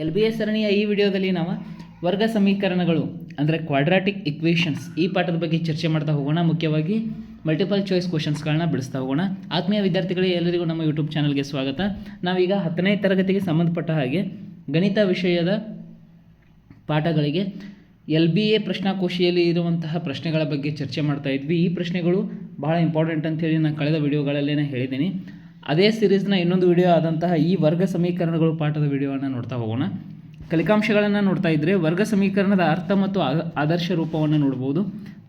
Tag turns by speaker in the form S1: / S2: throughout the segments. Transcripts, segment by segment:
S1: L B S ಸರಣಿಯ ಈ ವಿಡಿಯೋದಲ್ಲಿ ನಾವು ವರ್ಗ ಸಮೀಕರಣಗಳು, ಅಂದರೆ ಕ್ವಾಡ್ರಾಟಿಕ್ ಇಕ್ವೇಷನ್ಸ್ ಈ ಪಾಠದ ಬಗ್ಗೆ ಚರ್ಚೆ ಮಾಡ್ತಾ ಹೋಗೋಣ. ಮುಖ್ಯವಾಗಿ ಮಲ್ಟಿಪಲ್ ಚಾಯ್ಸ್ ಕ್ವಶನ್ಸ್ಗಳನ್ನ ಬಿಡಿಸ್ತಾ ಹೋಗೋಣ. ಆತ್ಮೀಯ ವಿದ್ಯಾರ್ಥಿಗಳಿಗೆ ಎಲ್ಲರಿಗೂ ನಮ್ಮ ಯೂಟ್ಯೂಬ್ ಚಾನಲ್ಗೆ ಸ್ವಾಗತ. ನಾವೀಗ ಹತ್ತನೇ ತರಗತಿಗೆ ಸಂಬಂಧಪಟ್ಟ ಹಾಗೆ ಗಣಿತ ವಿಷಯದ ಪಾಠಗಳಿಗೆ ಎಲ್ ಬಿ ಎ ಪ್ರಶ್ನಾಕೋಶಿಯಲ್ಲಿ ಇರುವಂತಹ ಪ್ರಶ್ನೆಗಳ ಬಗ್ಗೆ ಚರ್ಚೆ ಮಾಡ್ತಾ ಇದ್ವಿ. ಈ ಪ್ರಶ್ನೆಗಳು ಬಹಳ ಇಂಪಾರ್ಟೆಂಟ್ ಅಂತ ಹೇಳಿ ನಾನು ಕಳೆದ ವಿಡಿಯೋಗಳಲ್ಲೇ ಹೇಳಿದ್ದೀನಿ. ಅದೇ ಸಿರೀಸ್ನ ಇನ್ನೊಂದು ವಿಡಿಯೋ ಆದಂತಹ ಈ ವರ್ಗ ಸಮೀಕರಣಗಳು ಪಾಠದ ವಿಡಿಯೋವನ್ನು ನೋಡ್ತಾ ಹೋಗೋಣ. ಕಲಿಕಾಂಶಗಳನ್ನು ನೋಡ್ತಾ ಇದ್ದರೆ ವರ್ಗ ಸಮೀಕರಣದ ಅರ್ಥ ಮತ್ತು ಆದರ್ಶ ರೂಪವನ್ನು ನೋಡ್ಬೋದು.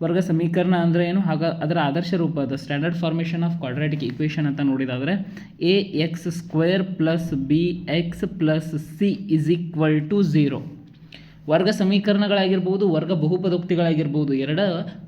S1: ವರ್ಗ ಸಮೀಕರಣ ಅಂದರೆ ಏನು? ಹಾಗ, ಅದರ ಆದರ್ಶ ರೂಪ ಅದು standard formation of quadratic equation ಅಂತ ನೋಡಿದಾದರೆ A X square plus B X plus C is equal to zero ವರ್ಗ ಸಮೀಕರಣಗಳಾಗಿರ್ಬೋದು, ವರ್ಗ ಬಹುಪದೋಕ್ತಿಗಳಾಗಿರ್ಬೋದು, ಎರಡ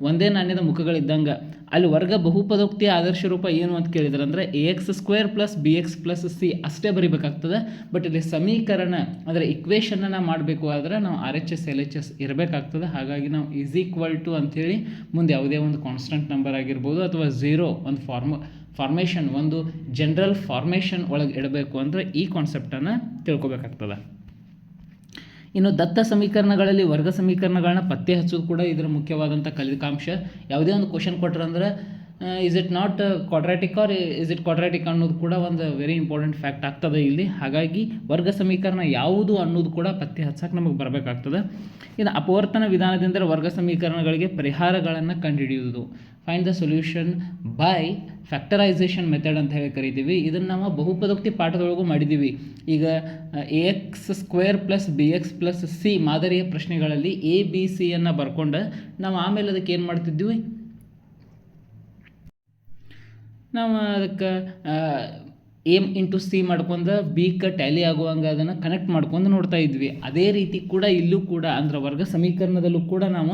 S1: ಒಂದೇ ನಾಣ್ಯದ ಮುಖಗಳಿದ್ದಂಗೆ. ಅಲ್ಲಿ ವರ್ಗ ಬಹುಪದೋಕ್ತಿ ಆದರ್ಶ ರೂಪ ಏನು ಅಂತ ಕೇಳಿದ್ರೆ ಅಂದರೆ A X square plus B X plus C ಅಷ್ಟೇ ಬರಿಬೇಕಾಗ್ತದೆ. ಬಟ್ ಇಲ್ಲಿ ಸಮೀಕರಣ ಅಂದರೆ ಇಕ್ವೇಷನನ್ನು ಮಾಡಬೇಕು ಆದರೆ ನಾವು R H S L H S ಇರಬೇಕಾಗ್ತದೆ. ಹಾಗಾಗಿ ನಾವು ಈಸ್ ಈಕ್ವಲ್ ಟು ಅಂಥೇಳಿ ಮುಂದೆ ಯಾವುದೇ ಒಂದು ಕಾನ್ಸ್ಟೆಂಟ್ ನಂಬರ್ ಆಗಿರ್ಬೋದು ಅಥವಾ ಝೀರೋ ಒಂದು ಫಾರ್ಮ ಫಾರ್ಮೇಷನ್ ಒಂದು ಜನರಲ್ ಫಾರ್ಮೇಷನ್ ಒಳಗೆ ಇಡಬೇಕು ಅಂದರೆ ಈ ಕಾನ್ಸೆಪ್ಟನ್ನು ತಿಳ್ಕೊಬೇಕಾಗ್ತದೆ. ಇನ್ನು ದತ್ತ ಸಮೀಕರಣಗಳಲ್ಲಿ ವರ್ಗ ಸಮೀಕರಣಗಳನ್ನ ಪತ್ತೆ ಹಚ್ಚೋದು ಕೂಡ ಇದರ ಮುಖ್ಯವಾದಂಥ ಕಲಿಕಾಂಶ ಯಾವುದೇ ಒಂದು question ಕೊಟ್ರಂದ್ರೆ is it not quadratic or is it quadratic ಅನ್ನೋದು ಕೂಡ ಒಂದು ವೆರಿ ಇಂಪಾರ್ಟೆಂಟ್ ಫ್ಯಾಕ್ಟ್ ಆಗ್ತದೆ ಇಲ್ಲಿ. ಹಾಗಾಗಿ ವರ್ಗ ಸಮೀಕರಣ ಯಾವುದು ಅನ್ನೋದು ಕೂಡ ಪತ್ತೆ ಹಚ್ಚಕ್ಕೆ ನಮಗೆ ಬರಬೇಕಾಗ್ತದೆ. ಇದು ಅಪವರ್ತನ ವಿಧಾನದಿಂದ ವರ್ಗ ಸಮೀಕರಣಗಳಿಗೆ ಪರಿಹಾರಗಳನ್ನು ಕಂಡುಹಿಡಿಯುವುದು. Find the solution by factorisation method ಅಂತ ಹೇಳಿ ಕರಿತೀವಿ. ಇದನ್ನು ನಾವು ಬಹುಪದೋಕ್ತಿ ಪಾಠದೊಳಗೂ ಮಾಡಿದ್ದೀವಿ ಈಗ A X square plus B X plus C ಮಾದರಿಯ ಪ್ರಶ್ನೆಗಳಲ್ಲಿ ಎ ಬಿ ಸಿಯನ್ನು ಬರ್ಕೊಂಡು ನಾವು ಆಮೇಲೆ ಅದಕ್ಕೆ ಏನು ಮಾಡ್ತಿದ್ವಿ? ನಾವು ಅದಕ್ಕೆ ಏಮ್ ಇಂಟು ಸಿ ಮಾಡ್ಕೊಂಡು ಕ ಟ್ಯಾಲಿ ಆಗುವಂಗೆ ಅದನ್ನು ಕನೆಕ್ಟ್ ಮಾಡ್ಕೊಂಡು ನೋಡ್ತಾ ಇದ್ವಿ. ಅದೇ ರೀತಿ ಕೂಡ ಇಲ್ಲೂ ಕೂಡ ಅಂದ್ರೆ ವರ್ಗ ಸಮೀಕರಣದಲ್ಲೂ ಕೂಡ ನಾವು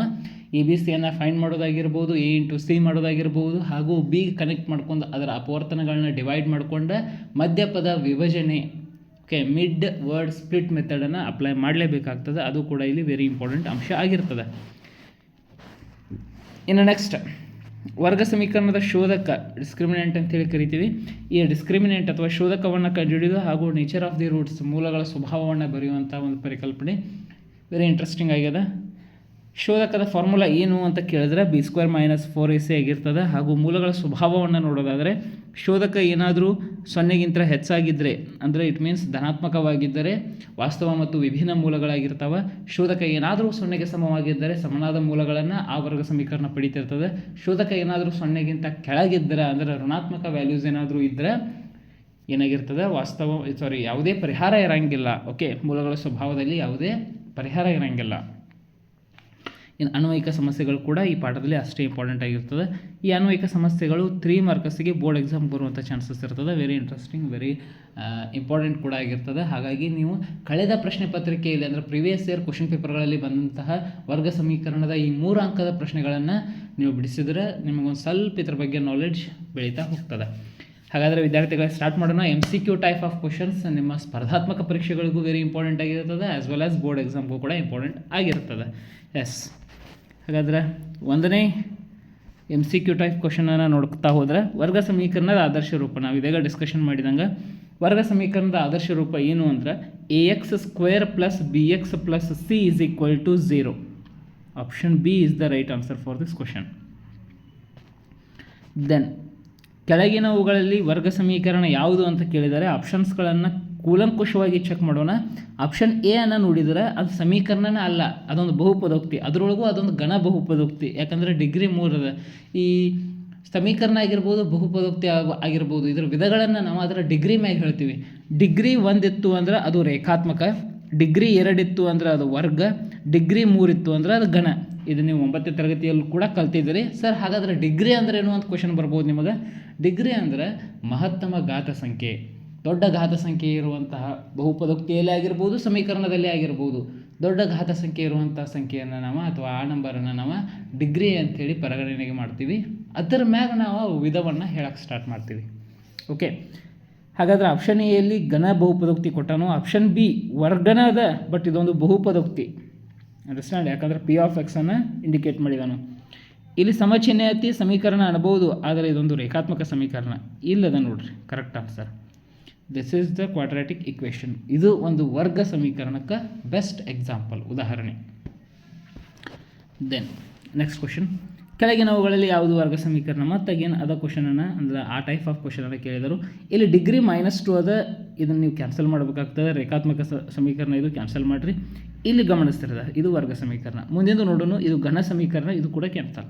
S1: ಎ ಬಿ ಸಿಯನ್ನು ಫೈಂಡ್ ಮಾಡೋದಾಗಿರ್ಬೋದು ಎ ಇಂಟು ಸಿ ಮಾಡೋದಾಗಿರ್ಬೋದು, ಹಾಗೂ ಬಿ ಕನೆಕ್ಟ್ ಮಾಡ್ಕೊಂಡು ಅದರ ಅಪವರ್ತನಗಳನ್ನ ಡಿವೈಡ್ ಮಾಡ್ಕೊಂಡು ಮಧ್ಯಪದ ವಿಭಜನೆ ಓಕೆ ಮಿಡ್ ವರ್ಡ್ ಸ್ಪ್ಲಿಟ್ ಮೆಥಡನ್ನು ಅಪ್ಲೈ ಮಾಡಲೇಬೇಕಾಗ್ತದೆ. ಅದು ಕೂಡ ಇಲ್ಲಿ ವೆರಿ ಇಂಪಾರ್ಟೆಂಟ್ ಅಂಶ ಆಗಿರ್ತದೆ. ಇನ್ನು ನೆಕ್ಸ್ಟ್ ವರ್ಗ ಸಮೀಕರಣದ ಶೋಧಕ ಡಿಸ್ಕ್ರಿಮಿನೆಂಟ್ ಅಂತೇಳಿ ಕರಿತೀವಿ. ಈ ಡಿಸ್ಕ್ರಿಮಿನೆಂಟ್ ಅಥವಾ ಶೋಧಕವನ್ನು ಕಂಡುಹಿಡಿದು ಹಾಗೂ ನೇಚರ್ ಆಫ್ ದಿ ರೂಟ್ಸ್ ಮೂಲಗಳ ಸ್ವಭಾವವನ್ನು ಬರೆಯುವಂಥ ಒಂದು ಪರಿಕಲ್ಪನೆ. ವೆರಿ ಇಂಟ್ರೆಸ್ಟಿಂಗ್ ಆಗ್ಯದ ಶೋಧಕದ ಫಾರ್ಮುಲಾ ಏನು ಅಂತ ಕೇಳಿದ್ರೆ B square minus four A C ಆಗಿರ್ತದೆ ಹಾಗೂ ಮೂಲಗಳ ಸ್ವಭಾವವನ್ನು ನೋಡೋದಾದರೆ ಶೋಧಕ ಏನಾದರೂ ಸೊನ್ನೆಗಿಂತ ಹೆಚ್ಚಾಗಿದ್ದರೆ ಅಂದರೆ ಇಟ್ ಮೀನ್ಸ್ ಧನಾತ್ಮಕವಾಗಿದ್ದರೆ, ವಾಸ್ತವ ಮತ್ತು ವಿಭಿನ್ನ ಮೂಲಗಳಾಗಿರ್ತವೆ, ಶೋಧಕ ಏನಾದರೂ ಸೊನ್ನೆಗೆ ಸಮವಾಗಿದ್ದರೆ ಸಮನಾದ ಮೂಲಗಳನ್ನು ಆ ವರ್ಗ ಸಮೀಕರಣ ಪಡೀತಿರ್ತದೆ. ಶೋಧಕ ಏನಾದರೂ ಸೊನ್ನೆಗಿಂತ ಕೆಳಗಿದ್ದರೆ, ಅಂದರೆ ಋಣಾತ್ಮಕ ವ್ಯಾಲ್ಯೂಸ್ ಏನಾದರೂ ಇದ್ದರೆ ಏನಾಗಿರ್ತದೆ? ವಾಸ್ತವ ಸಾರಿ ಯಾವುದೇ ಪರಿಹಾರ ಇರಂಗಿಲ್ಲ. ಓಕೆ ಮೂಲಗಳ ಸ್ವಭಾವದಲ್ಲಿ ಯಾವುದೇ ಪರಿಹಾರ ಇರಂಗಿಲ್ಲ. ಇನ್ನು ಅನ್ವಯಿಕ ಸಮಸ್ಯೆಗಳು ಕೂಡ ಈ ಪಾಠದಲ್ಲಿ ಅಷ್ಟೇ ಇಂಪಾರ್ಟೆಂಟ್ ಆಗಿರ್ತದೆ. ಈ ಅನ್ವಯಿಕ ಸಮಸ್ಯೆಗಳು ತ್ರೀ ಮಾರ್ಕರ್ಸಿಗೆ ಬೋರ್ಡ್ ಎಕ್ಸಾಮ್ ಬರುವಂಥ ಚಾನ್ಸಸ್ ಇರ್ತದೆ. ವೆರಿ ಇಂಟ್ರೆಸ್ಟಿಂಗ್ ವೆರಿ ಇಂಪಾರ್ಟೆಂಟ್ ಕೂಡ ಆಗಿರ್ತದೆ. ಹಾಗಾಗಿ ನೀವು ಕಳೆದ ಪ್ರಶ್ನೆ ಪತ್ರಿಕೆಯಲ್ಲಿ ಅಂದರೆ ಪ್ರಿವಿಯಸ್ ಇಯರ್ ಕ್ವಶನ್ ಪೇಪರ್ಗಳಲ್ಲಿ ಬಂದಂತಹ ವರ್ಗ ಸಮೀಕರಣದ ಈ ಮೂರು ಅಂಕದ ಪ್ರಶ್ನೆಗಳನ್ನು ನೀವು ಬಿಡಿಸಿದರೆ ನಿಮಗೊಂದು ಸ್ವಲ್ಪ ಇದ್ರ ಬಗ್ಗೆ ನಾಲೆಡ್ಜ್ ಬೆಳೀತಾ ಹೋಗ್ತದೆ. ಹಾಗಾದರೆ ವಿದ್ಯಾರ್ಥಿಗಳಿಗೆ ಸ್ಟಾರ್ಟ್ ಮಾಡೋಣ. M C Q type of questions ನಿಮ್ಮ ಸ್ಪರ್ಧಾತ್ಮಕ ಪರೀಕ್ಷೆಗಳಿಗೂ ವೆರಿ ಇಂಪಾರ್ಟೆಂಟ್ ಆಗಿರ್ತದೆ ಆ್ಯಸ್ ವೆಲ್ ಆಸ್ ಬೋರ್ಡ್ ಎಕ್ಸಾಮ್ಗೂ ಕೂಡ ಇಂಪಾರ್ಟೆಂಟ್ ಆಗಿರ್ತದೆ. ಎಸ್ ಹಾಗಾದರೆ ಒಂದನೇ ಎಂ ಸಿ ಕ್ಯೂ ಟೈಪ್ ಕ್ವಶನನ್ನು ನೋಡ್ತಾ ಹೋದರೆ ವರ್ಗ ಸಮೀಕರಣದ ಆದರ್ಶ ರೂಪ, ನಾವು ಇದೀಗ ಡಿಸ್ಕಷನ್ ಮಾಡಿದಂಗೆ, ವರ್ಗ ಸಮೀಕರಣದ ಆದರ್ಶ ರೂಪ ಏನು ಅಂದ್ರೆ A X square plus B X plus C is equal to zero option B is the right answer for this question then ಕೆಳಗಿನವುಗಳಲ್ಲಿ ವರ್ಗ ಸಮೀಕರಣ ಯಾವುದು ಅಂತ ಕೇಳಿದರೆ ಆಪ್ಷನ್ಸ್ಗಳನ್ನು ಕೂಲಂಕುಷವಾಗಿ ಚೆಕ್ ಮಾಡೋಣ. ಆಪ್ಷನ್ ಎ ಅನ್ನು ನೋಡಿದರೆ ಅದು ಸಮೀಕರಣನೇ ಅಲ್ಲ, ಅದೊಂದು ಬಹುಪದೋಕ್ತಿ. ಅದರೊಳಗೂ ಅದೊಂದು ಘನ ಬಹುಪದೋಕ್ತಿ. ಯಾಕಂದರೆ ಡಿಗ್ರಿ ಮೂರದ ಈ ಸಮೀಕರಣ ಆಗಿರ್ಬೋದು, ಬಹುಪದೋಕ್ತಿ ಆಗ- ಆಗಿರ್ಬೋದು, ಇದರ ವಿಧಗಳನ್ನು ನಾವು ಅದರ ಡಿಗ್ರಿ ಮ್ಯಾಗ ಹೇಳ್ತೀವಿ. ಡಿಗ್ರಿ ಒಂದಿತ್ತು ಅಂದ್ರೆ ಅದು ರೇಖಾತ್ಮಕ. ಡಿಗ್ರಿ ಎರಡಿತ್ತು ಅಂದ್ರೆ ಅದು ವರ್ಗ. ಡಿಗ್ರಿ ಮೂರಿತ್ತು ಅಂದ್ರೆ ಅದು ಗಣ ಇದು ನೀವು ಒಂಬತ್ತನೇ ತರಗತಿಯಲ್ಲೂ ಕೂಡ ಕಲ್ತಿದ್ದೀರಿ. ಸರ್ ಹಾಗಾದರೆ ಡಿಗ್ರಿ ಅಂದ್ರೆ ಏನು ಅಂತ ಕ್ವಶನ್ ಬರ್ಬೋದು ನಿಮಗೆ. ಡಿಗ್ರಿ ಅಂದರೆ ಮಹತ್ತಮ ಘಾತ ಸಂಖ್ಯೆ. ದೊಡ್ಡ ಘಾತ ಸಂಖ್ಯೆ ಇರುವಂತಹ ಬಹುಪದೋಕ್ತಿಯಲ್ಲಿ ಆಗಿರ್ಬೋದು, ಸಮೀಕರಣದಲ್ಲಿ ಆಗಿರ್ಬೋದು. ದೊಡ್ಡ ಘಾತ ಸಂಖ್ಯೆ ಇರುವಂಥ ಸಂಖ್ಯೆಯನ್ನು ನಾವು ಅಥವಾ ಆ ನಂಬರನ್ನು ನಾವು ಡಿಗ್ರಿ ಅಂಥೇಳಿ ಪರಿಗಣನೆಗೆ ಮಾಡ್ತೀವಿ. ಅದರ ಮ್ಯಾಗ ನಾವು ವಿಧವನ್ನು ಹೇಳಕ್ಕೆ ಸ್ಟಾರ್ಟ್ ಮಾಡ್ತೀವಿ. ಓಕೆ ಹಾಗಾದರೆ ಆಪ್ಷನ್ ಎಯಲ್ಲಿ ಘನ ಬಹುಪದೋಕ್ತಿ ಕೊಟ್ಟನು? ಆಪ್ಷನ್ ಬಿ ವರ್ಗನದ ಬಟ್ ಇದೊಂದು ಬಹುಪದೋಕ್ತಿ. ಅಂಡರ್ಸ್ಟ್ಯಾಂಡ್ ಯಾಕಂದರೆ ಪಿ ಆಫ್ ಎಕ್ಸನ್ನು ಇಂಡಿಕೇಟ್ ಮಾಡಿದಾನು. ಇಲ್ಲಿ ಸಮಚಿಹ್ನೆಯತಿ ಸಮೀಕರಣ ಅನ್ಬೋದು, ಆದರೆ ಇದೊಂದು ರೇಖಾತ್ಮಕ ಸಮೀಕರಣ. ಇಲ್ಲದ ನೋಡ್ರಿ correct answer this is the quadratic equation ಇದು ಒಂದು ವರ್ಗ ಸಮೀಕರಣಕ್ಕೆ ಬೆಸ್ಟ್ ಎಕ್ಸಾಂಪಲ್ ಉದಾಹರಣೆ. ದೆನ್ ನೆಕ್ಸ್ಟ್ ಕ್ವಶನ್ ಕೆಳಗಿನವುಗಳಲ್ಲಿ ಯಾವುದು ವರ್ಗ ಸಮೀಕರಣ? ಮತ್ತು ಅಗೇನ್ ಅದ ಕ್ವಶನನ್ನು ಅಂದರೆ ಆ ಟೈಪ್ ಆಫ್ ಕ್ವಶನನ್ನು ಕೇಳಿದರು. ಇಲ್ಲಿ ಡಿಗ್ರಿ ಮೈನಸ್ ಟು ಅದ, ಇದನ್ನು ನೀವು ಕ್ಯಾನ್ಸಲ್ ಮಾಡಬೇಕಾಗ್ತದೆ. ರೇಖಾತ್ಮಕ ಸಮೀಕರಣ ಇದು ಕ್ಯಾನ್ಸಲ್ ಮಾಡಿರಿ. ಇಲ್ಲಿ ಗಮನಿಸ್ತಿರದ, ಇದು ವರ್ಗ ಸಮೀಕರಣ. ಮುಂದಿಂದು ನೋಡೋಣ ಇದು ಘನ ಸಮೀಕರಣ, ಇದು ಕೂಡ ಕ್ಯಾನ್ಸಲ್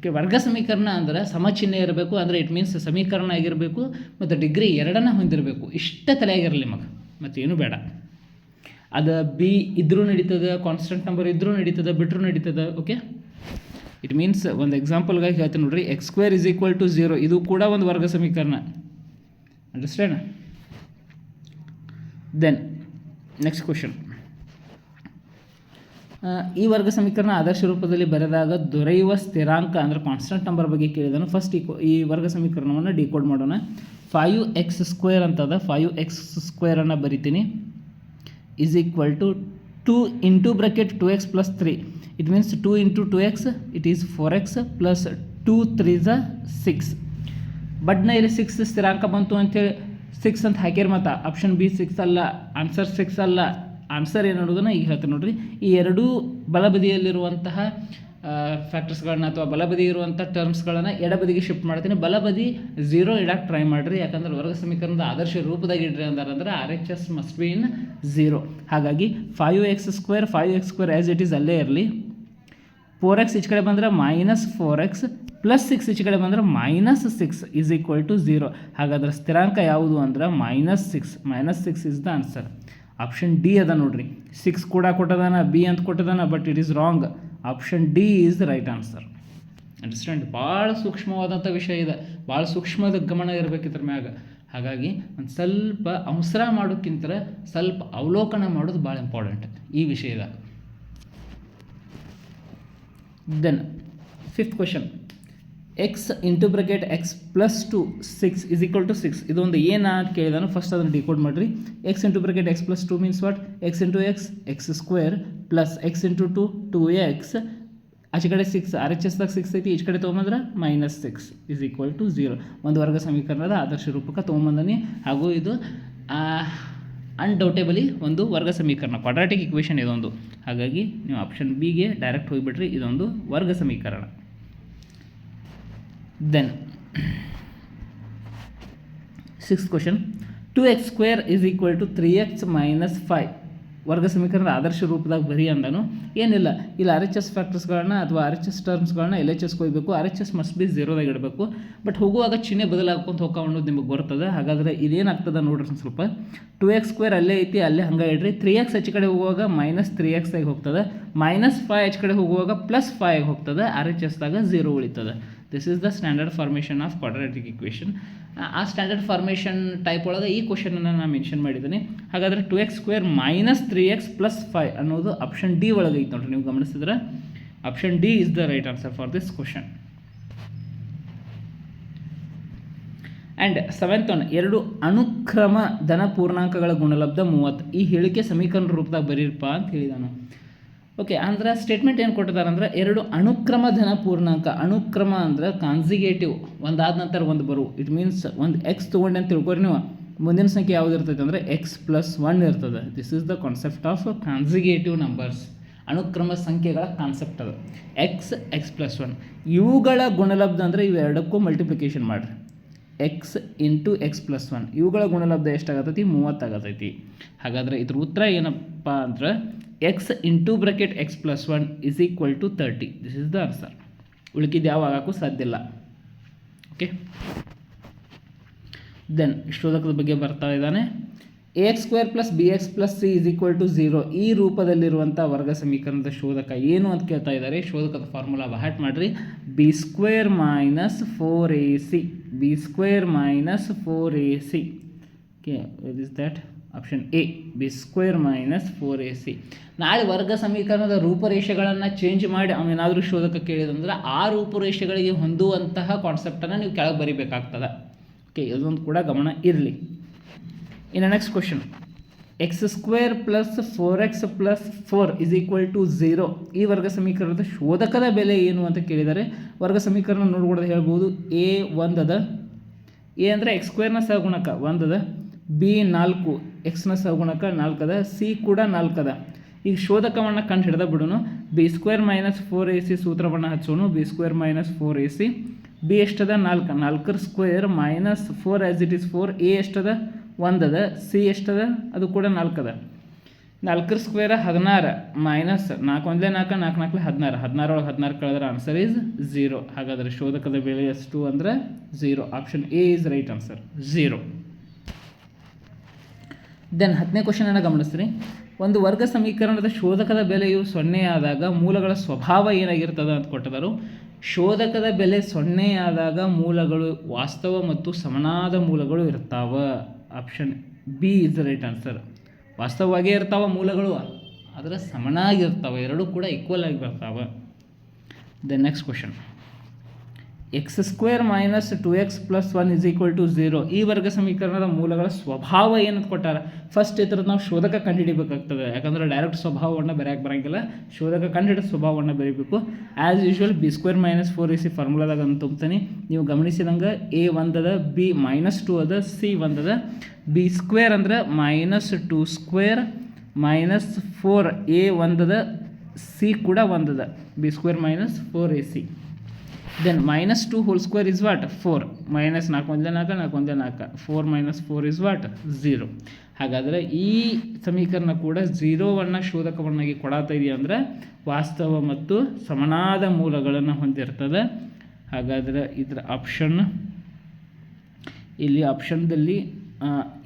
S1: ಓಕೆ, ವರ್ಗ ಸಮೀಕರಣ ಅಂದ್ರೆ ಸಮಚಿಹ್ನೆ ಇರಬೇಕು, ಅಂದರೆ ಇಟ್ ಮೀನ್ಸ್ ಸಮೀಕರಣ ಆಗಿರಬೇಕು ಮತ್ತು ಡಿಗ್ರಿ ಎರಡನ್ನ ಹೊಂದಿರಬೇಕು. ಇಷ್ಟ ತಲೆಯಾಗಿರಲಿ ಮಗ, ಮತ್ತೇನು ಬೇಡ. ಅದು ಬಿ ಇದ್ರೂ ನಡೀತದೆ ಕಾನ್ಸ್ಟೆಂಟ್ ನಂಬರ್ ಇದ್ರೂ ನಡೀತದೆ ಬಿಟ್ಟರು ನಡೀತದೆ ಓಕೆ ಇಟ್ ಮೀನ್ಸ್ ಒಂದು ಎಕ್ಸಾಂಪಲ್ಗಾಗಿ ಹೇಳ್ತೀನಿ ನೋಡ್ರಿ x square is equal to zero ಇದು ಕೂಡ ಒಂದು ವರ್ಗ ಸಮೀಕರಣ. ಅಂಡರ್ಸ್ಟ್ಯಾಂಡ್ ದೆನ್ ನೆಕ್ಸ್ಟ್ ಕ್ವಶನ್ ಈ ವರ್ಗ ಸಮೀಕರಣ ಆದರ್ಶ ರೂಪದಲ್ಲಿ ಬರೆದಾಗ ದೊರೆಯುವ ಸ್ಥಿರಾಂಕ ಅಂದರೆ ಕಾನ್ಸ್ಟೆಂಟ್ ನಂಬರ್ ಬಗ್ಗೆ ಕೇಳಿದನು. ಫಸ್ಟ್ ಈ ಈ ವರ್ಗ ಸಮೀಕರಣವನ್ನು ಡಿಕೋಡ್ ಮಾಡೋಣ. ಫೈವ್ ಎಕ್ಸ್ ಸ್ಕ್ವೇರ್ ಅಂತದ. ಫೈವ್ ಎಕ್ಸ್ ಸ್ಕ್ವೇರನ್ನು ಬರಿತೀನಿ. Is equal to two into bracket two x plus three it means two into two x it is four x plus two three ಝ six ಬಟ್ನ ಇಲ್ಲಿ ಸಿಕ್ಸ್ ಸ್ಥಿರಾಂಕ ಬಂತು ಅಂತೇಳಿ six ಅಂತ ಹಾಕ್ಯಾರ ಮತ್ತು. ಆಪ್ಷನ್ ಬಿ ಸಿಕ್ಸ್ ಅಲ್ಲ ಆನ್ಸರ್ ಸಿಕ್ಸ್ ಅಲ್ಲ. ಆನ್ಸರ್ ಏನು ಅನ್ನೋದನ್ನು ಈಗ ಹೇಳ್ತೀನಿ ನೋಡ್ರಿ. ಈ ಎರಡೂ ಬಲಬದಿಯಲ್ಲಿರುವಂತಹ ಫ್ಯಾಕ್ಟರ್ಸ್ಗಳನ್ನ ಅಥವಾ ಬಲಬದಿ ಇರುವಂಥ ಟರ್ಮ್ಸ್ಗಳನ್ನು ಎಡಬದಿಗೆ ಶಿಫ್ಟ್ ಮಾಡ್ತೀನಿ. ಬಲಬದಿ ಝೀರೋ ಇಡಕ್ಕೆ ಟ್ರೈ ಮಾಡಿರಿ. ಯಾಕಂದ್ರೆ ವರ್ಗ ಸಮೀಕರಣದ ಆದರ್ಶ ರೂಪದಾಗ ಇಡ್ರಿ ಅಂದಾರಂದ್ರೆ R H S must be in zero ಹಾಗಾಗಿ five x square five x square as it is ಅಲ್ಲೇ ಇರಲಿ. ಫೋರ್ ಎಕ್ಸ್ ಈಚ್ ಕಡೆ ಬಂದರೆ minus four x plus six ಈಚೆ ಕಡೆ ಬಂದರೆ minus six is equal to zero ಹಾಗಾದ್ರೆ ಸ್ಥಿರಾಂಕ ಯಾವುದು ಅಂದ್ರೆ minus six minus six is the answer option D ಅದ ನೋಡ್ರಿ. ಸಿಕ್ಸ್ ಕೂಡ ಕೊಟ್ಟದಾನ ಬಿ ಅಂತ ಕೊಟ್ಟದಾನ but it is wrong option D is the right answer understand ಭಾಳ ಸೂಕ್ಷ್ಮವಾದಂಥ ವಿಷಯ ಇದೆ. ಭಾಳ ಸೂಕ್ಷ್ಮದ ಗಮನ ಇರಬೇಕು ಇದ್ರ ಮ್ಯಾಗ. ಹಾಗಾಗಿ ಒಂದು ಸ್ವಲ್ಪ ಅವಸರ ಮಾಡೋಕ್ಕಿಂತ ಸ್ವಲ್ಪ ಅವಲೋಕನ ಮಾಡೋದು ಭಾಳ ಇಂಪಾರ್ಟೆಂಟ್ ಈ ವಿಷಯದಾಗ. Then fifth question x into bracket x plus two six is equal to six ಇದೊಂದು ಏನು ಅಂತ ಕೇಳಿದಾನು ಫಸ್ಟ್ ಅದನ್ನು ಡಿಕೋಡ್ ಮಾಡಿರಿ. X into bracket x plus two means what x into x x square plus x into two two x ಆಚೆ ಕಡೆ six R H ಎಸ್ದಾಗ six ಐತಿ, ಈಚೆ ಕಡೆ ತೊಗೊಂಬಂದ್ರೆ minus six is equal to zero ಒಂದು ವರ್ಗ ಸಮೀಕರಣದ ಆದರ್ಶ ರೂಪಕ್ಕೆ ತೊಗೊಂಬಂದನಿ. ಹಾಗೂ ಇದು ಅನ್ಡೌಟೇಬಲಿ ಒಂದು ವರ್ಗ ಸಮೀಕರಣ ಕ್ವಾಡ್ರಾಟಿಕ್ ಇಕ್ವೇಷನ್ ಇದೊಂದು. ಹಾಗಾಗಿ ನೀವು ಆಪ್ಷನ್ ಬಿಗೆ ಡೈರೆಕ್ಟ್ ಹೋಗಿಬಿಟ್ರಿ, ಇದೊಂದು ವರ್ಗ ಸಮೀಕರಣ. Then six question. Two x square is equal to three x minus five ವರ್ಗ ಸಮೀಕರಣದ ಆದರ್ಶ ರೂಪದಾಗ ಬರಿ ಅಂದನು. ಏನಿಲ್ಲ, ಇಲ್ಲಿ ಆರ್ ಎಚ್ ಎಸ್ ಫ್ಯಾಕ್ಟರ್ಸ್ಗಳನ್ನ ಅಥವಾ ಆರ್ ಎಚ್ ಎಸ್ ಟರ್ಮ್ಸ್ಗಳನ್ನ ಎಲ್ ಎಚ್ ಎಸ್ ಹೋಗ್ಬೇಕು R H S must be ಝೀರೋದಾಗ ಇಡಬೇಕು. ಬಟ್ ಹೋಗುವಾಗ ಚಿಹ್ನೆ ಬದಲಾಗ್ಕೊಂತ ಹೋಗ್ತಾ ಅನ್ನೋದು ನಿಮಗೆ ಬರ್ತದೆ. ಹಾಗಾದರೆ ಇದೇನಾಗ್ತದೆ ನೋಡ್ರಿ ಸ್ವಲ್ಪ. ಟು ಎಕ್ಸ್ ಸ್ಕ್ವೇರ್ ಅಲ್ಲೇ ಐತಿ, ಅಲ್ಲೇ ಹಂಗೆ ಇಡ್ರಿ. ತ್ರೀ ಎಕ್ಸ್ ಹೆಚ್ಚು ಕಡೆ ಹೋಗುವಾಗ ಮೈನಸ್ ತ್ರೀ ಎಕ್ಸ್ ಆಗಿ ಹೋಗ್ತದೆ. ಮೈನಸ್ ಫೈವ್ ಹೆಚ್ಚು ಕಡೆ ಹೋಗುವಾಗ ಪ್ಲಸ್ ಫೈವ್ ಆಗಿ ಹೋಗ್ತದೆ. ಆರ್ ಎಚ್ ಎಸ್ದಾಗ ಝೀರೋ ಉಳಿತದೆ. This is the standard formation of quadratic equation ಆ ಸ್ಟ್ಯಾಂಡರ್ಡ್ ಫಾರ್ಮೇಷನ್ ಟೈಪ್ ಒಳಗೆ ಈ ಕ್ವಶನನ್ನು ನಾನು ಮೆನ್ಷನ್ ಮಾಡಿದ್ದೀನಿ ಹಾಗಾದರೆ two x square minus three x plus five ಅನ್ನೋದು ಆಪ್ಷನ್ ಡಿ ಒಳಗೆ ಐತೆ ನೋಡ್ರಿ, ನೀವು ಗಮನಿಸಿದ್ರೆ. Option D is the right answer for this question and seventh one ಎರಡು ಅನುಕ್ರಮ ಧನ ಪೂರ್ಣಾಂಕಗಳ ಗುಣಲಬ್ಧ ಮೂವತ್ತು. ಈ ಹೇಳಿಕೆ ಸಮೀಕರಣ ರೂಪದಾಗ ಬರೀರಪ್ಪ ಅಂತ ಹೇಳಿದಾನು. ಓಕೆ ಅಂದ್ರೆ ಸ್ಟೇಟ್ಮೆಂಟ್ ಏನು ಕೊಟ್ಟಿದ್ದಾರೆ ಅಂದ್ರೆ ಎರಡು ಅನುಕ್ರಮ ಧನ ಪೂರ್ಣಾಂಕ ಅನುಕ್ರಮ ಅಂದ್ರೆ ಕಾನ್ಸಿಗೇಟಿವ್ ಒಂದಾದ ನಂತರ ಒಂದು ಬರು. ಇಟ್ ಮೀನ್ಸ್ ಒಂದು ಎಕ್ಸ್ ತೊಗೊಂಡೆ ಅಂತ ತಿಳ್ಕೊರಿ ನೀವು. ಮುಂದಿನ ಸಂಖ್ಯೆ ಯಾವ್ದು ಇರ್ತೈತೆ ಅಂದರೆ ಎಕ್ಸ್ ಪ್ಲಸ್ ಒನ್ ಇರ್ತದೆ. This is the concept of consecutive numbers ಅನುಕ್ರಮ ಸಂಖ್ಯೆಗಳ ಕಾನ್ಸೆಪ್ಟ್ ಅದು. ಎಕ್ಸ್ ಎಕ್ಸ್ ಪ್ಲಸ್ ಒನ್ ಇವುಗಳ ಗುಣಲಬ್ಧ ಅಂದರೆ ಇವೆರಡಕ್ಕೂ ಮಲ್ಟಿಪ್ಲಿಕೇಶನ್ ಮಾಡಿರಿ. X into x plus one ಇವುಗಳ ಗುಣಲಬ್ಧ ಎಷ್ಟಾಗತೈತಿ? ಮೂವತ್ತಾಗತೈತಿ. ಹಾಗಾದರೆ ಇದ್ರ ಉತ್ತರ ಏನಪ್ಪ ಅಂದ್ರೆ x into bracket x plus one is equal to thirty this is the answer ಉಳ್ಕಿದ್ದು ಯಾವ ಆಗೋಕ್ಕೂ ಸಾಧ್ಯ ಇಲ್ಲ. ಓಕೆ ದೆನ್ ಶೋಧಕದ ಬಗ್ಗೆ ಬರ್ತಾ ಇದ್ದಾನೆ. A x square plus B x plus C is equal to zero ಈ ರೂಪದಲ್ಲಿರುವಂಥ ವರ್ಗ ಸಮೀಕರಣದ ಶೋಧಕ ಏನು ಅಂತ ಕೇಳ್ತಾ ಇದ್ದಾರೆ, ಶೋಧಕದ ಫಾರ್ಮುಲಾ ಹ್ಯಾಟ್ ಮಾಡಿರಿ. B square minus four A C B square minus four A C okay is that option A B square minus four A C ನಾಳೆ ವರ್ಗ ಸಮೀಕರಣದ ರೂಪರೇಷೆಗಳನ್ನು ಚೇಂಜ್ ಮಾಡಿ ಅವನೇನಾದರೂ ಶೋಧಕ ಕೇಳಿದಂದ್ರೆ ಆ ರೂಪರೇಷೆಗಳಿಗೆ ಹೊಂದುವಂತಹ ಕಾನ್ಸೆಪ್ಟನ್ನು ನೀವು ಕೆಳಗೆ ಬರಿಬೇಕಾಗ್ತದೆ. ಓಕೆ ಇದೊಂದು ಕೂಡ ಗಮನ ಇರಲಿ. ಇನ್ನು next question x square plus four x plus four is equal to zero ಈ ವರ್ಗ ಸಮೀಕರಣದ ಶೋಧಕದ ಬೆಲೆ ಏನು ಅಂತ ಕೇಳಿದರೆ, ವರ್ಗ ಸಮೀಕರಣ ನೋಡ್ಕೊಡೋದು ಹೇಳ್ಬೋದು ಎ ಒಂದದ ಎ ಅಂದರೆ ಎಕ್ಸ್ ಸ್ಕ್ವೇರ್ನ ಸಹಗುಣಕ ಒಂದದ ಬಿ ನಾಲ್ಕು ಎಕ್ಸ್ನ ಸಹಗುಣಕ ನಾಲ್ಕದ, ಸಿ ಕೂಡ ನಾಲ್ಕದ. ಈಗ ಶೋಧಕವನ್ನು ಕಂಡು ಹಿಡ್ದ ಬಿಡೋಣ B square minus four A C ಸೂತ್ರವನ್ನು ಹಚ್ಚೋಣ B square minus four A C B ಎಷ್ಟದ? ನಾಲ್ಕು. ನಾಲ್ಕರ square minus four as it is four A ಎಷ್ಟದ? ಒಂದದ. ಸಿ ಎಷ್ಟದ? ಅದು ಕೂಡ ನಾಲ್ಕದ. ನಾಲ್ಕರ ಸ್ಕ್ವೇರ ಹದಿನಾರು ಮೈನಸ್ ನಾಲ್ಕು ಒಂದೇ ನಾಲ್ಕು ನಾಲ್ಕು ನಾಲ್ಕು ಹದಿನಾರು. ಹದಿನಾರೊಳಗೆ ಹದಿನಾರು ಕಳೆದ್ರೆ ಆನ್ಸರ್ ಈಸ್ ಝೀರೋ ಹಾಗಾದರೆ ಶೋಧಕದ ಬೆಲೆ ಎಷ್ಟು ಅಂದರೆ zero option A is right answer zero then ಹತ್ತನೇ ಕ್ವಶನನ್ನು ಗಮನಿಸ್ರಿ. ಒಂದು ವರ್ಗ ಸಮೀಕರಣದ ಶೋಧಕದ ಬೆಲೆಯು ಸೊನ್ನೆಯಾದಾಗ ಮೂಲಗಳ ಸ್ವಭಾವ ಏನಾಗಿರ್ತದೆ ಅಂತ ಕೊಟ್ಟಿದ್ದಾರೆ ಶೋಧಕದ ಬೆಲೆ ಸೊನ್ನೆಯಾದಾಗ ಮೂಲಗಳು ವಾಸ್ತವ ಮತ್ತು ಸಮನಾದ ಮೂಲಗಳು ಇರ್ತಾವ. Option B is the right answer ವಾಸ್ತವವಾಗೇ ಇರ್ತಾವ ಮೂಲಗಳು, ಆದರೆ ಸಮನಾಗಿರ್ತಾವೆ. ಎರಡೂ ಕೂಡ ಈಕ್ವಲ್ ಆಗಿ ಬರ್ತಾವೆ. The next question x square minus two x plus one is equal to zero ಈ ವರ್ಗ ಸಮೀಕರಣದ ಮೂಲಗಳ ಸ್ವಭಾವ ಏನಂತ ಕೊಟ್ಟಾರ? ಫಸ್ಟ್ ಇದ್ರದ್ದು ನಾವು ಶೋಧಕ ಕಂಡುಹಿಡಿಬೇಕಾಗ್ತದೆ. ಯಾಕಂದ್ರೆ ಡೈರೆಕ್ಟ್ ಸ್ವಭಾವವನ್ನು ಬರೆಯಕ್ಕೆ ಬರೋಂಗಿಲ್ಲ. ಶೋಧಕ ಕಂಡುಹಿಡಿದ ಸ್ವಭಾವವನ್ನು ಬರೀಬೇಕು. As usual B square minus four AC ಫಾರ್ಮುಲಾದಾಗ ಅಂತ ತುಂಬ್ತೀನಿ. ನೀವು ಗಮನಿಸಿದಂಗೆ ಎ ಒಂದದ ಬಿ ಮೈನಸ್ ಟು ಅದ ಸಿ ಒಂದದ. ಬಿ ಸ್ಕ್ವೇರ್ ಅಂದ್ರೆ minus two square minus four A ಒಂದದ C ಕೂಡ ಒಂದದ. B square minus four A C then minus two whole square is what four minus ನಾಲ್ಕು ಒಂದೇ ನಾಲ್ಕು ನಾಲ್ಕು ಒಂದೇ ನಾಲ್ಕು. Four minus four is what zero ಹಾಗಾದರೆ ಈ ಸಮೀಕರಣ ಕೂಡ ಝೀರೋವನ್ನು ಶೋಧಕವನ್ನಾಗಿ ಕೊಡತಾ ಅಂದರೆ ವಾಸ್ತವ ಮತ್ತು ಸಮನಾದ ಮೂಲಗಳನ್ನು ಹೊಂದಿರ್ತದೆ. ಹಾಗಾದರೆ ಇದರ ಆಪ್ಷನ್ ಇಲ್ಲಿ ಆಪ್ಷನ್ದಲ್ಲಿ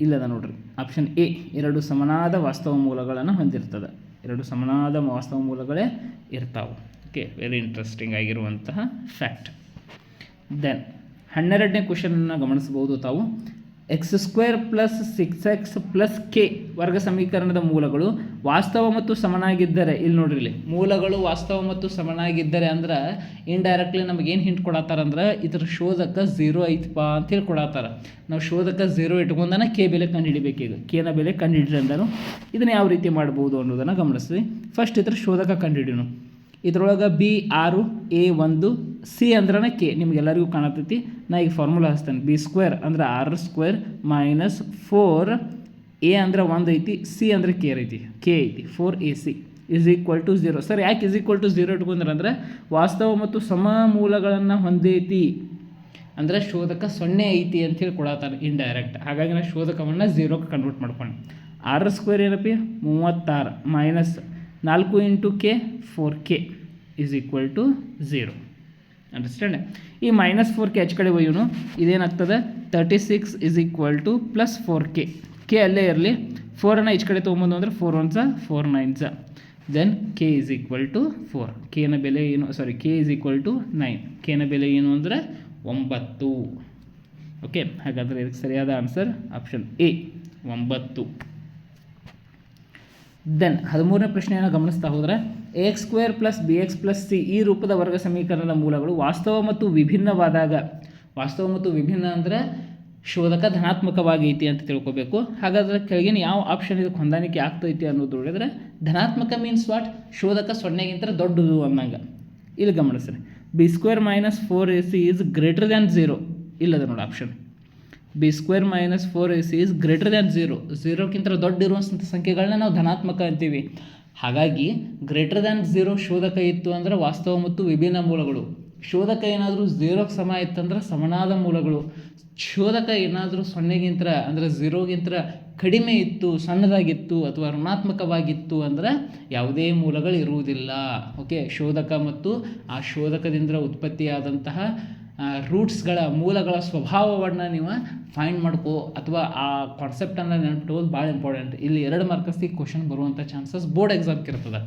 S1: ಇಲ್ಲದ ನೋಡ್ರಿ. ಆಪ್ಷನ್ ಎ ಎರಡು ಸಮನಾದ ವಾಸ್ತವ ಮೂಲಗಳನ್ನು ಹೊಂದಿರ್ತದೆ. ಎರಡು ಸಮನಾದ ವಾಸ್ತವ ಮೂಲಗಳೇ ಇರ್ತಾವೆ. ಓಕೆ ವೆರಿ ಇಂಟ್ರೆಸ್ಟಿಂಗ್ ಆಗಿರುವಂತಹ ಫ್ಯಾಕ್ಟ್ ದೆನ್ ಹನ್ನೆರಡನೇ ಕ್ವಶನನ್ನು ಗಮನಿಸಬಹುದು ತಾವು. X square plus six x plus K ವರ್ಗ ಸಮೀಕರಣದ ಮೂಲಗಳು ವಾಸ್ತವ ಮತ್ತು ಸಮನಾಗಿದ್ದರೆ, ಇಲ್ಲಿ ನೋಡ್ರಿ ಇಲ್ಲಿ ಮೂಲಗಳು ವಾಸ್ತವ ಮತ್ತು ಸಮನಾಗಿದ್ದರೆ ಅಂದ್ರೆ ಇಂಡೈರೆಕ್ಟ್ಲಿ ಏನು ಹಿಂಟ್ ಕೊಡತ್ತಾರ ಅಂದ್ರೆ ಇದ್ರ ಶೋಧಕ ಝೀರೋ ಐತಪ್ಪ ಅಂತೇಳಿ ಕೊಡತ್ತಾರ ನಾವು ಶೋಧಕ ಝೀರೋ ಇಟ್ಕೊಂಡನ ಕೆ ಬೆಲೆ ಕಂಡುಹಿಡಿಬೇಕೀಗ ಕೆನ ಬೆಲೆ ಕಂಡುಹಿಡ್ರಿ ಅಂದನು ಇದನ್ನು ಯಾವ ರೀತಿ ಮಾಡ್ಬೋದು ಅನ್ನೋದನ್ನು ಗಮನಿಸಿ ಫಸ್ಟ್ ಇದ್ರ ಶೋಧಕ ಕಂಡುಹಿಡಿಯೋಣ ಇದ್ರೊಳಗೆ ಬಿ ಆರು, ಎ ಒಂದು, ಸಿ ಅಂದ್ರೆ ಕೆ. ನಿಮಗೆಲ್ಲರಿಗೂ ಕಾಣತೈತಿ. ನಾ ಈಗ ಫಾರ್ಮುಲಾ ಹಚ್ತೇನೆ. ಬಿ ಸ್ಕ್ವೇರ್ ಅಂದ್ರೆ R square minus four A ಅಂದ್ರೆ ಒಂದು ಐತಿ, ಸಿ ಅಂದರೆ ಕೆ ಐತಿ. ಕೆ ಐತಿ. Four A C is equal to zero sir, ಯಾಕೆ ಇಸ್ ಈಕ್ವಲ್ ಟು ಝೀರೋ ಇಟ್ಕೊಂಡ್ರೆ ಅಂದರೆ ವಾಸ್ತವ ಮತ್ತು ಸಮ ಮೂಲಗಳನ್ನು ಹೊಂದೈತಿ. ಅಂದರೆ ಶೋಧಕ ಸೊನ್ನೆ ಐತಿ ಅಂತೇಳಿ ಕೊಡತ್ತಾರೆ ಇಂಡೈರೆಕ್ಟ್ ಹಾಗಾಗಿ ನಾನು ಶೋಧಕವನ್ನು ಝೀರೋಕ್ಕೆ ಕನ್ವರ್ಟ್ ಮಾಡ್ಕೊಂಡು. ಆರ್ ಸ್ಕ್ವೇರ್ ಏನಪ್ಪಿ? ಮೂವತ್ತಾರು ಮೈನಸ್ ನಾಲ್ಕು into K four K is equal to zero understand ಈ ಮೈನಸ್ ಫೋರ್ ಕೆ ಎಚ್ ಕಡೆ ಒಯ್ಯೋನು, ಇದೇನಾಗ್ತದೆ? Thirty six is equal to plus four K K ಅಲ್ಲೇ ಇರಲಿ. ಫೋರನ್ನು ಈಚ್ ಕಡೆ ತೊಗೊಂಬಂದು ಅಂದರೆ four ones four nines then K is equal to four ಕೆನ ಬೆಲೆ ಏನು? Sorry K is equal to nine ಕೆನ ಬೆಲೆ ಏನು ಅಂದರೆ ಒಂಬತ್ತು. ಓಕೆ ಹಾಗಾದರೆ ಇದಕ್ಕೆ ಸರಿಯಾದ ಆನ್ಸರ್ ಆಪ್ಷನ್ ಎ ಒಂಬತ್ತು. ದೆನ್ ಹದಿಮೂರನೇ ಪ್ರಶ್ನೆಯನ್ನು ಗಮನಿಸ್ತಾ ಹೋದರೆ A x square plus B x plus C ಈ ರೂಪದ ವರ್ಗ ಸಮೀಕರಣದ ಮೂಲಗಳು ವಾಸ್ತವ ಮತ್ತು ವಿಭಿನ್ನವಾದಾಗ, ವಾಸ್ತವ ಮತ್ತು ವಿಭಿನ್ನ ಅಂದರೆ ಶೋಧಕ ಧನಾತ್ಮಕವಾಗೈತಿ ಅಂತ ತಿಳ್ಕೊಬೇಕು. ಹಾಗಾದರೆ ಕೆಳಗಿನ ಯಾವ ಆಪ್ಷನ್ ಇದಕ್ಕೆ ಹೊಂದಾಣಿಕೆ ಆಗ್ತೈತಿ ಅನ್ನೋದು ನೋಡಿದ್ರೆ, ಧನಾತ್ಮಕ ಮೀನ್ಸ್ ವಾಟ್ ಶೋಧಕ ಸೊನ್ನೆಗಿಂತ ದೊಡ್ಡದು ಅನ್ನಂಗೆ. ಇಲ್ಲಿ ಗಮನಿಸ್ರಿ. B square minus four A C is greater than zero ಇಲ್ಲದ ನೋಡಿ option B square minus four A C is greater than zero ಝೀರೋಕ್ಕಿಂತ ದೊಡ್ಡ ಇರುವಂಥ ಸಂಖ್ಯೆಗಳನ್ನ ನಾವು ಧನಾತ್ಮಕ ಅಂತೀವಿ. ಹಾಗಾಗಿ ಗ್ರೇಟರ್ ದ್ಯಾನ್ ಝೀರೋ ಶೋಧಕ ಇತ್ತು ಅಂದರೆ ವಾಸ್ತವ ಮತ್ತು ವಿಭಿನ್ನ ಮೂಲಗಳು. ಶೋಧಕ ಏನಾದರೂ ಝೀರೋಗೆ ಸಮ ಇತ್ತಂದ್ರೆ ಸಮನಾದ ಮೂಲಗಳು. ಶೋಧಕ ಏನಾದರೂ ಸೊನ್ನೆಗಿಂತ ಅಂದರೆ ಝೀರೋಗಿಂತ ಕಡಿಮೆ ಇತ್ತು, ಸಣ್ಣದಾಗಿತ್ತು ಅಥವಾ ಋಣಾತ್ಮಕವಾಗಿತ್ತು ಅಂದರೆ ಯಾವುದೇ ಮೂಲಗಳು ಇರುವುದಿಲ್ಲ ಓಕೆ ಶೋಧಕ ಮತ್ತು ಆ ಶೋಧಕದಿಂದ ಉತ್ಪತ್ತಿಯಾದಂತಹ ರೂಟ್ಸ್ಗಳ ಮೂಲಗಳ ಸ್ವಭಾವವನ್ನು ನೀವು ಫೈಂಡ್ ಮಾಡ್ಕೋ ಅಥವಾ ಆ ಕಾನ್ಸೆಪ್ಟನ್ನು ನೆನಪಿಟ್ಟೋದು ಭಾಳ ಇಂಪಾರ್ಟೆಂಟ್ ಇಲ್ಲಿ ಎರಡು ಮಾರ್ಕಸ್ಗೆ ಕ್ವಶನ್ ಬರುವಂಥ ಚಾನ್ಸಸ್ ಬೋರ್ಡ್ ಎಕ್ಸಾಮ್ಗೆ ಇರ್ತದೆ.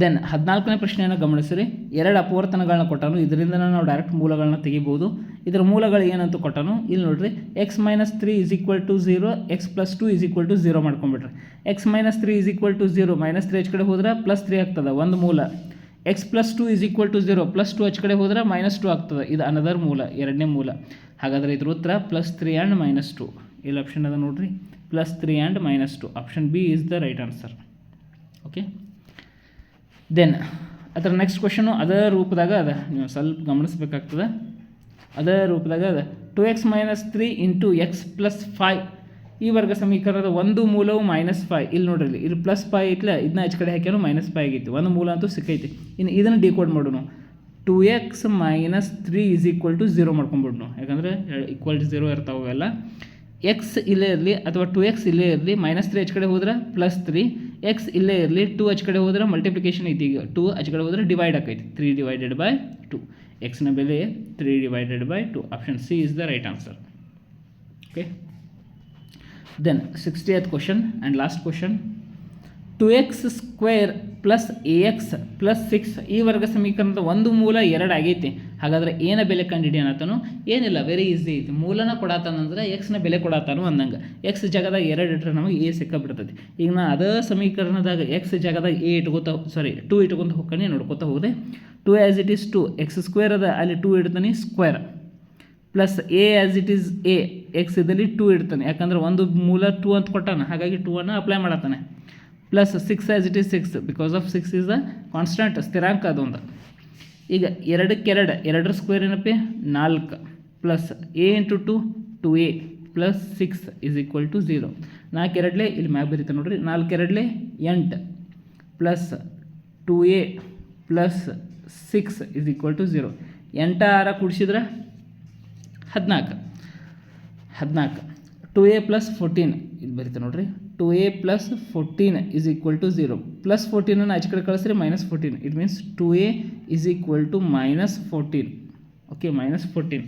S1: ದೆನ್ ಹದಿನಾಲ್ಕನೇ ಪ್ರಶ್ನೆಯನ್ನು ಗಮನಿಸಿರಿ. ಎರಡು ಅಪವರ್ತನಗಳನ್ನ ಕೊಟ್ಟನು. ಇದರಿಂದ ನಾವು ಡೈರೆಕ್ಟ್ ಮೂಲಗಳನ್ನ ತೆಗಿಬೋದು. ಇದರ ಮೂಲಗಳು ಏನಂತ ಕೊಟ್ಟನು? ಇಲ್ಲಿ ನೋಡ್ರಿ. X minus three is equal to zero x plus two is equal to zero ಮಾಡ್ಕೊಂಬಿಟ್ರಿ x minus three is equal to zero minus three H ಕಡೆ ಹೋದ್ರೆ ಪ್ಲಸ್ ತ್ರೀ ಆಗ್ತದೆ. ಒಂದು ಮೂಲ. X plus two is equal to zero plus two ಹಚ್ ಕಡೆ ಹೋದ್ರೆ minus two ಆಗ್ತದೆ. ಇದು ಅನದರ್ ಮೂಲ, ಎರಡನೇ ಮೂಲ. ಹಾಗಾದರೆ ಇದ್ರ ಉತ್ತರ plus three and minus two ಇಲ್ಲಿ ಆಪ್ಷನ್ ಅದ ನೋಡ್ರಿ. Plus three and minus two option B is the right answer okay then ಅದರ ನೆಕ್ಸ್ಟ್ ಕ್ವಶನು ಅದೇ ರೂಪದಾಗ ಅದ. ನೀವು ಸ್ವಲ್ಪ ಗಮನಿಸ್ಬೇಕಾಗ್ತದೆ. ಅದೇ ರೂಪದಾಗ ಅದ. Two x minus three into x plus five ಈ ವರ್ಗ ಸಮೀಕರಣದ ಒಂದು ಮೂಲವು ಮೈನಸ್ ಫೈ ಇಲ್ಲಿ ನೋಡ್ರಿ, ಇಲ್ಲಿ ಪ್ಲಸ್ ಫೈ ಐತ್ಲ ಇದನ್ನ ಆಚೆ ಕಡೆ ಹಾಕ್ಯಾನು ಮೈನಸ್ ಫೈ ಆಗೈತಿ ಒಂದು ಮೂಲ ಅಂತೂ ಸಿಕ್ಕೈತಿ. ಇನ್ನು ಇದನ್ನು ಡಿಕೋಡ್ ಮಾಡೋಣ. Two x minus three is equal to zero ಮಾಡ್ಕೊಂಬಿಡ್ನು. ಯಾಕಂದರೆ ಈಕ್ವಲ್ ಟು ಝೀರೋ ಇರ್ತಾವೆ ಅವೆಲ್ಲ. ಎಕ್ಸ್ ಇಲ್ಲೇ ಇರಲಿ, ಅಥವಾ ಟು ಎಕ್ಸ್ ಇಲ್ಲೇ ಇರಲಿ ಮೈನಸ್ ತ್ರೀ ಹೆಚ್ಚು ಕಡೆ ಹೋದ್ರೆ ಪ್ಲಸ್ ತ್ರೀ ಎಕ್ಸ್ ಇಲ್ಲೇ ಇರಲಿ ಟು ಹೆಚ್ಚು ಕಡೆ ಹೋದ್ರೆ ಮಲ್ಟಿಪ್ಲಿಕೇಶನ್ ಐತಿ ಈಗ. ಟು ಹೆಚ್ಚು ಕಡೆ ಹೋದ್ರೆ ಡಿವೈಡ್ ಆಕೈತಿ. ತ್ರೀ ಡಿವೈಡೆಡ್ ಬೈ ಟು ಎಕ್ಸ್ನ ಬೆಲೆ three divided by two option C is the right answer okay then sixteenth question and last question two x square plus A x plus six ಈ ವರ್ಗ ಸಮೀಕರಣದ ಒಂದು ಮೂಲ ಎರಡು ಆಗೈತಿ. ಹಾಗಾದ್ರೆ ಏನ ಬೆಲೆ ಕಂಡುಹಿಡಿಯನತನು ಏನಿಲ್ಲ ವೆರಿ ಈಸಿ ಐತಿ. ಮೂಲನ ಕೊಡತಾನಂದ್ರೆ ಎಕ್ಸ್ನ ಬೆಲೆ ಕೊಡತಾನು ಅಂದಂಗೆ. ಎಕ್ಸ್ ಜಾಗದಾಗ ಎರಡು ಇಟ್ಟರೆ ನಮಗೆ ಎ ಸಿಕ್ಕಾಬಿಡ್ತೈತಿ ಈಗ ನಾ ಅದೇ ಸಮೀಕರಣದಾಗ ಎಕ್ಸ್ ಜಾಗದಾಗ ಎ ಇಟ್ಕೋತ ಸಾರಿ ಟು ಇಟ್ಕೊಂತ ಹೋಗ್ತಾನೆ ನೋಡ್ಕೊತ ಹೋದೆ two as it is two X square ಅದ, ಅಲ್ಲಿ two ಇಡ್ತಾನೆ square plus A as it is A X ಇದ್ದಲ್ಲಿ ಟೂ ಇಡ್ತಾನೆ. ಯಾಕಂದ್ರೆ ಒಂದು ಮೂಲ ಟೂ ಅಂತ ಕೊಟ್ಟಾನೆ. ಹಾಗಾಗಿ ಟೂ ಅನ್ನು apply ಮಾಡತ್ತಾನೆ. Plus six as it is six because of six is a constant ಸ್ಥಿರಾಂಕ ಅದೊಂದು ಈಗ ಎರಡಕ್ಕೆ ಎರಡು ಎರಡರ ಸ್ಕ್ವೇರ್ ಏನಪ್ಪಿ? ನಾಲ್ಕು. Plus A into two two A plus six is equal to zero ನಾಲ್ಕು ಎರಡಲೇ ಇಲ್ಲಿ ಮ್ಯಾಗ್ ಬರೀತಾನೆ ನೋಡ್ರಿ. ನಾಲ್ಕು ಎರಡಲೇ ಎಂಟು. Plus two A plus six is equal to zero ಎಂಟು ಆರ ಕೂಡಿಸಿದ್ರೆ ಹದಿನಾಲ್ಕು. ಹದಿನಾಲ್ಕು. ಟು ಎ ಪ್ಲಸ್ ಫೋರ್ಟೀನ್ ಇದು ಬರೀತೆ ನೋಡ್ರಿ. Two A plus fourteen is equal to zero plus ಫೋರ್ಟೀನನ್ನು ಆಚೆ ಕಡೆ ಕಳಿಸ್ರಿ minus fourteen it means two A is equal to minus fourteen okay minus fourteen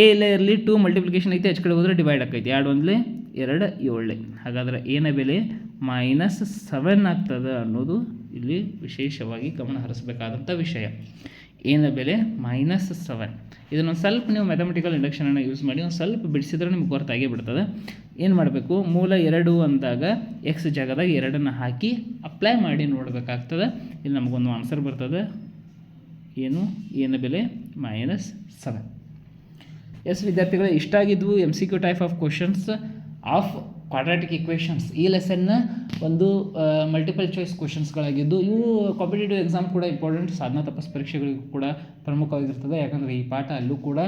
S1: A ಇಲ್ಲೇ ಇರಲಿ ಟು ಮಲ್ಟಿಪ್ಲಿಕೇಶನ್ ಐತೆ, ಆಚೆ ಕಡೆ ಹೋದರೆ ಡಿವೈಡ್ ಆಕೈತಿ. ಎರಡು ಒಂದಲೇ, ಎರಡು ಏಳೇ ಹಾಗಾದ್ರೆ ಏನ ಬೆಲೆ? ಮೈನಸ್ ಸೆವೆನ್ ಆಗ್ತದೆ ಅನ್ನೋದು ಇಲ್ಲಿ ವಿಶೇಷವಾಗಿ ಗಮನ ಹರಿಸಬೇಕಾದಂಥ ವಿಷಯ. ಏನ ಬೆಲೆ ಮೈನಸ್ ಸೆವೆನ್ ಇದನ್ನೊಂದು ಸ್ವಲ್ಪ ನೀವು ಮ್ಯಾಥಮೆಟಿಕಲ್ ಇಂಡಕ್ಷನನ್ನು ಯೂಸ್ ಮಾಡಿ, ಒಂದು ಸ್ವಲ್ಪ ಬಿಡಿಸಿದ್ರೆ ನಿಮ್ಗೆ ಗೊತ್ತಾಗೇ ಬಿಡ್ತದೆ. ಏನು ಮಾಡಬೇಕು? ಮೂಲ ಎರಡು ಅಂದಾಗ ಎಕ್ಸ್ ಜಾಗದಾಗ ಎರಡನ್ನು ಹಾಕಿ ಅಪ್ಲೈ ಮಾಡಿ ನೋಡಬೇಕಾಗ್ತದೆ. ಇಲ್ಲಿ ನಮಗೊಂದು ಆನ್ಸರ್ ಬರ್ತದೆ. ಏನು? ಏನ ಬೆಲೆ ಮೈನಸ್ ಸೆವೆನ್ ಎಸ್, ವಿದ್ಯಾರ್ಥಿಗಳು ಇಷ್ಟ ಆಗಿದ್ವು M C Q type of questions of quadratic equations ಈ ಲೆಸನ್ನ ಒಂದು ಮಲ್ಟಿಪಲ್ ಚಾಯ್ಸ್ ಕ್ವಶನ್ಸ್ಗಳಾಗಿದ್ದು ಇವು ಕಾಂಪಿಟೇಟಿವ್ ಎಕ್ಸಾಮ್ ಕೂಡ ಇಂಪಾರ್ಟೆಂಟ್ ಸಾಧನಾ ತಪಸ್ ಪರೀಕ್ಷೆಗಳಿಗೂ ಕೂಡ ಪ್ರಮುಖವಾಗಿರ್ತದೆ. ಯಾಕಂದರೆ ಈ ಪಾಠ ಅಲ್ಲೂ ಕೂಡ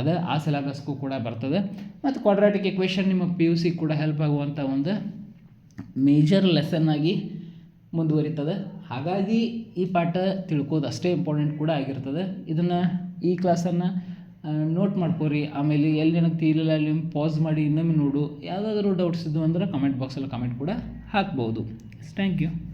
S1: ಅದ, ಆ ಸಿಲೆಬಸ್ಗೂ ಕೂಡ ಬರ್ತದೆ. ಮತ್ತು ಕ್ವಾಡ್ರಾಟಿಕ್ ಇಕ್ವೇಷನ್ ನಿಮ್ಮ ಪಿ ಯು ಸಿ ಕೂಡ ಹೆಲ್ಪ್ ಆಗುವಂಥ ಒಂದು ಮೇಜರ್ ಲೆಸನ್ ಆಗಿ ಮುಂದುವರಿತದೆ. ಹಾಗಾಗಿ ಈ ಪಾಠ ತಿಳ್ಕೋದು ಅಷ್ಟೇ ಇಂಪಾರ್ಟೆಂಟ್ ಕೂಡ ಆಗಿರ್ತದೆ. ಇದನ್ನು ಈ ಕ್ಲಾಸನ್ನು ನೋಟ್ ಮಾಡ್ಕೋರಿ. ಆಮೇಲೆ ಎಲ್ಲಿ ನನಗೆ ತಿಳಿಲಿಲ್ಲ ಅಲ್ಲಿ ಪಾಸ್ ಮಾಡಿ ಇನ್ನೊಮ್ಮೆ ನೋಡು. ಯಾವುದಾದ್ರೂ ಡೌಟ್ಸ್ ಇದ್ವು ಅಂದ್ರೆ ಕಮೆಂಟ್ ಬಾಕ್ಸಲ್ಲಿ ಕಮೆಂಟ್ ಕೂಡ ಹಾಕ್ಬೋದು. Thank you